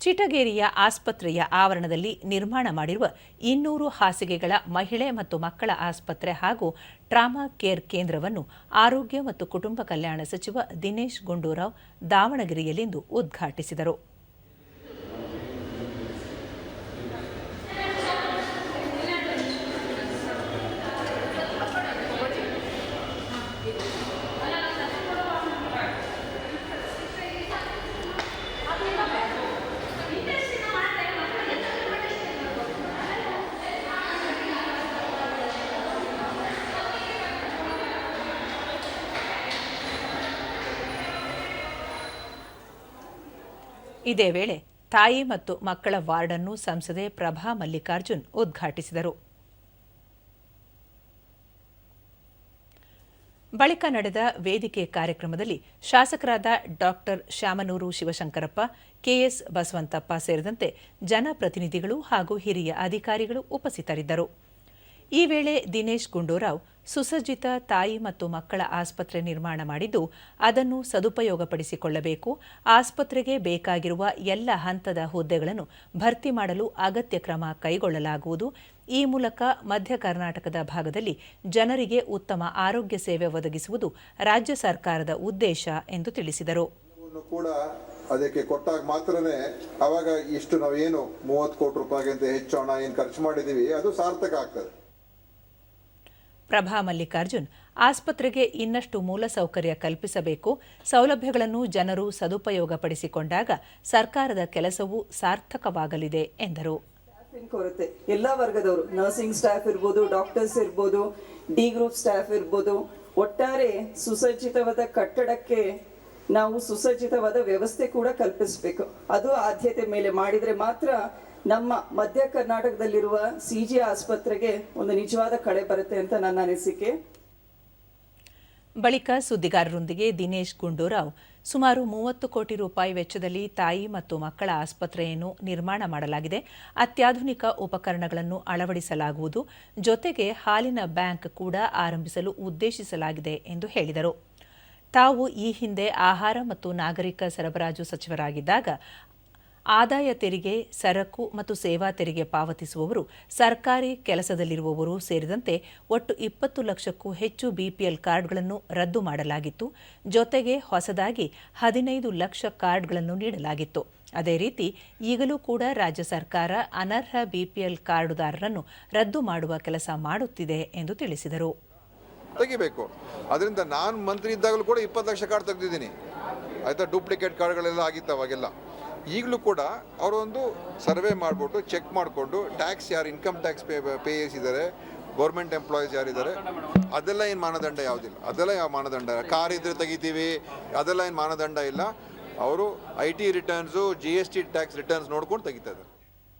ಚಿಟಗೇರಿಯ ಆಸ್ಪತ್ರೆಯ ಆವರಣದಲ್ಲಿ ನಿರ್ಮಾಣ ಮಾಡಿರುವ ಇನ್ನೂರು ಹಾಸಿಗೆಗಳ ಮಹಿಳೆ ಮತ್ತು ಮಕ್ಕಳ ಆಸ್ಪತ್ರೆ ಹಾಗೂ ಟ್ರಾಮಾ ಕೇರ್ ಕೇಂದ್ರವನ್ನು ಆರೋಗ್ಯ ಮತ್ತು ಕುಟುಂಬ ಕಲ್ಯಾಣ ಸಚಿವ ದಿನೇಶ್ ಗುಂಡೂರಾವ್ ದಾವಣಗೆರೆಯಲ್ಲಿಂದು ಉದ್ಘಾಟಿಸಿದರು. ಇದೇ ವೇಳೆ ತಾಯಿ ಮತ್ತು ಮಕ್ಕಳ ವಾರ್ಡನ್ನು ಸಂಸದೆ ಪ್ರಭಾ ಮಲ್ಲಿಕಾರ್ಜುನ್ ಉದ್ಘಾಟಿಸಿದರು. ಬಳಿಕ ನಡೆದ ವೇದಿಕೆ ಕಾರ್ಯಕ್ರಮದಲ್ಲಿ ಶಾಸಕರಾದ ಡಾಕ್ಟರ್ ಶ್ಯಾಮನೂರು ಶಿವಶಂಕರಪ್ಪ, ಕೆಎಸ್ ಬಸವಂತಪ್ಪ ಸೇರಿದಂತೆ ಜನಪ್ರತಿನಿಧಿಗಳು ಹಾಗೂ ಹಿರಿಯ ಅಧಿಕಾರಿಗಳು ಉಪಸ್ಥಿತರಿದ್ದರು. ಈ ವೇಳೆ ದಿನೇಶ್ ಗುಂಡೂರಾವ್ ಸುಸಜ್ಜಿತ ತಾಯಿ ಮತ್ತು ಮಕ್ಕಳ ಆಸ್ಪತ್ರೆ ನಿರ್ಮಾಣ ಮಾಡಿದ್ದು, ಅದನ್ನು ಸದುಪಯೋಗಪಡಿಸಿಕೊಳ್ಳಬೇಕು. ಆಸ್ಪತ್ರೆಗೆ ಬೇಕಾಗಿರುವ ಎಲ್ಲ ಹಂತದ ಹುದ್ದೆಗಳನ್ನು ಭರ್ತಿ ಮಾಡಲು ಅಗತ್ಯ ಕ್ರಮ ಕೈಗೊಳ್ಳಲಾಗುವುದು. ಈ ಮೂಲಕ ಮಧ್ಯ ಕರ್ನಾಟಕದ ಭಾಗದಲ್ಲಿ ಜನರಿಗೆ ಉತ್ತಮ ಆರೋಗ್ಯ ಸೇವೆ ಒದಗಿಸುವುದು ರಾಜ್ಯ ಸರ್ಕಾರದ ಉದ್ದೇಶ ಎಂದು ತಿಳಿಸಿದರು. ಅದಕ್ಕೆ ಕೊಟ್ಟಾಗ ಮಾತ್ರನೇ ಅವಾಗ ಇಷ್ಟು ನಾವು ಏನು ಮೂವತ್ತು ಕೋಟಿ ರೂಪಾಯಿಗಿಂತ ಹೆಚ್ಚು ಹಣ ಏನು ಖರ್ಚು ಮಾಡಿದ್ದೀವಿ, ಅದು ಸಾರ್ಥಕ ಆಗ್ತದೆ. ಪ್ರಭಾ ಮಲ್ಲಿಕಾರ್ಜುನ್ ಆಸ್ಪತ್ರೆಗೆ ಇನ್ನಷ್ಟು ಮೂಲಸೌಕರ್ಯ ಕಲ್ಪಿಸಬೇಕು, ಸೌಲಭ್ಯಗಳನ್ನು ಜನರು ಸದುಪಯೋಗಪಡಿಸಿಕೊಂಡಾಗ ಸರ್ಕಾರದ ಕೆಲಸವು ಸಾರ್ಥಕವಾಗಲಿದೆ, ಎಂದರು. ಕೊರತೆ? ಎಲ್ಲ ವರ್ಗದವರು ನರ್ಸಿಂಗ್ ಸ್ಟಾಫ್ ಇರ್ಬೋದು ಡಾಕ್ಟರ್ಸ್ ಇರ್ಬೋದು ಡಿ ಗ್ರೂಪ್ ಸ್ಟಾಫ್ ಇರ್ಬೋದು, ಒಟ್ಟಾರೆ ಸುಸಜ್ಜಿತವಾದ ಕಟ್ಟಡಕ್ಕೆ ನಾವು ಸುಸಜ್ಜಿತವಾದ ವ್ಯವಸ್ಥೆ ಕೂಡ ಕಲ್ಪಿಸಬೇಕು. ಅದು ಆದ್ಯತೆ ಮೇಲೆ ಮಾಡಿದರೆ ಮಾತ್ರ ನಮ್ಮ ಮಧ್ಯ ಕರ್ನಾಟಕದಲ್ಲಿರುವ ಸಿ ಜಿ ಆಸ್ಪತ್ರೆಗೆ ಒಂದು ನಿಜವಾದ ಕಳೆ ಬರುತ್ತೆ ಅಂತ ನನ್ನ ಅನಿಸಿಕೆ. ಬಳಿಕ ಸುದ್ದಿಗಾರರೊಂದಿಗೆ ದಿನೇಶ್ ಗುಂಡೂರಾವ್. ಸುಮಾರು ಮೂವತ್ತು ಕೋಟಿ ರೂಪಾಯಿ ವೆಚ್ಚದಲ್ಲಿ ತಾಯಿ ಮತ್ತು ಮಕ್ಕಳ ಆಸ್ಪತ್ರೆಯನ್ನು ನಿರ್ಮಾಣ ಮಾಡಲಾಗಿದೆ. ಅತ್ಯಾಧುನಿಕ ಉಪಕರಣಗಳನ್ನು ಅಳವಡಿಸಲಾಗುವುದು. ಜೊತೆಗೆ ಹಾಲಿನ ಬ್ಯಾಂಕ್ ಕೂಡ ಆರಂಭಿಸಲು ಉದ್ದೇಶಿಸಲಾಗಿದೆ ಎಂದು ಹೇಳಿದರು. ತಾವು ಈ ಹಿಂದೆ ಆಹಾರ ಮತ್ತು ನಾಗರಿಕ ಸರಬರಾಜು ಸಚಿವರಾಗಿದ್ದಾಗ ಆದಾಯ ತೆರಿಗೆ, ಸರಕು ಮತ್ತು ಸೇವಾ ತೆರಿಗೆ ಪಾವತಿಸುವವರು, ಸರ್ಕಾರಿ ಕೆಲಸದಲ್ಲಿರುವವರು ಸೇರಿದಂತೆ ಒಟ್ಟು ಇಪ್ಪತ್ತು ಲಕ್ಷಕ್ಕೂ ಹೆಚ್ಚು ಬಿಪಿಎಲ್ ಕಾರ್ಡ್ಗಳನ್ನು ರದ್ದು ಮಾಡಲಾಗಿತ್ತು. ಜೊತೆಗೆ ಹೊಸದಾಗಿ ಹದಿನೈದು ಲಕ್ಷ ಕಾರ್ಡ್ಗಳನ್ನು ನೀಡಲಾಗಿತ್ತು. ಅದೇ ರೀತಿ, ಈಗಲೂ ಕೂಡ ರಾಜ್ಯ ಸರ್ಕಾರ ಅನರ್ಹ ಬಿಪಿಎಲ್ ಕಾರ್ಡುದಾರರನ್ನು ರದ್ದು ಮಾಡುವ ಕೆಲಸ ಮಾಡುತ್ತಿದೆ ಎಂದು ತಿಳಿಸಿದರು. ತೆಗಿಬೇಕು. ಅದರಿಂದ ನಾನು ಮಂತ್ರಿ ಇದ್ದಾಗಲೂ ಕೂಡ ಇಪ್ಪತ್ತು ಲಕ್ಷ ಕಾರ್ಡ್ ತೆಗೆದಿದ್ದೀನಿ. ಆಯಿತಾ? ಡೂಪ್ಲಿಕೇಟ್ ಕಾರ್ಡ್ಗಳೆಲ್ಲ ಆಗಿತ್ತು ಅವಾಗೆಲ್ಲ. ಈಗಲೂ ಕೂಡ ಅವರೊಂದು ಸರ್ವೆ ಮಾಡಿಬಿಟ್ಟು ಚೆಕ್ ಮಾಡಿಕೊಂಡು ಟ್ಯಾಕ್ಸ್ ಯಾರು ಇನ್ಕಮ್ ಟ್ಯಾಕ್ಸ್ ಪೇ ಪೇಯರ್ಸ್ ಇದ್ದಾರೆ ಗೌರ್ಮೆಂಟ್ ಎಂಪ್ಲಾಯೀಸ್ ಯಾರಿದ್ದಾರೆ ಅದೆಲ್ಲ ಏನು ಮಾನದಂಡ ಯಾವುದಿಲ್ಲ. ಅದೆಲ್ಲ ಯಾವ ಮಾನದಂಡ? ಕಾರ್ ಇದ್ರೆ ತೆಗಿತೀವಿ, ಅದೆಲ್ಲ ಏನು ಮಾನದಂಡ ಇಲ್ಲ. ಅವರು I T returns G S T tax returns ನೋಡ್ಕೊಂಡು ತೆಗಿತಾ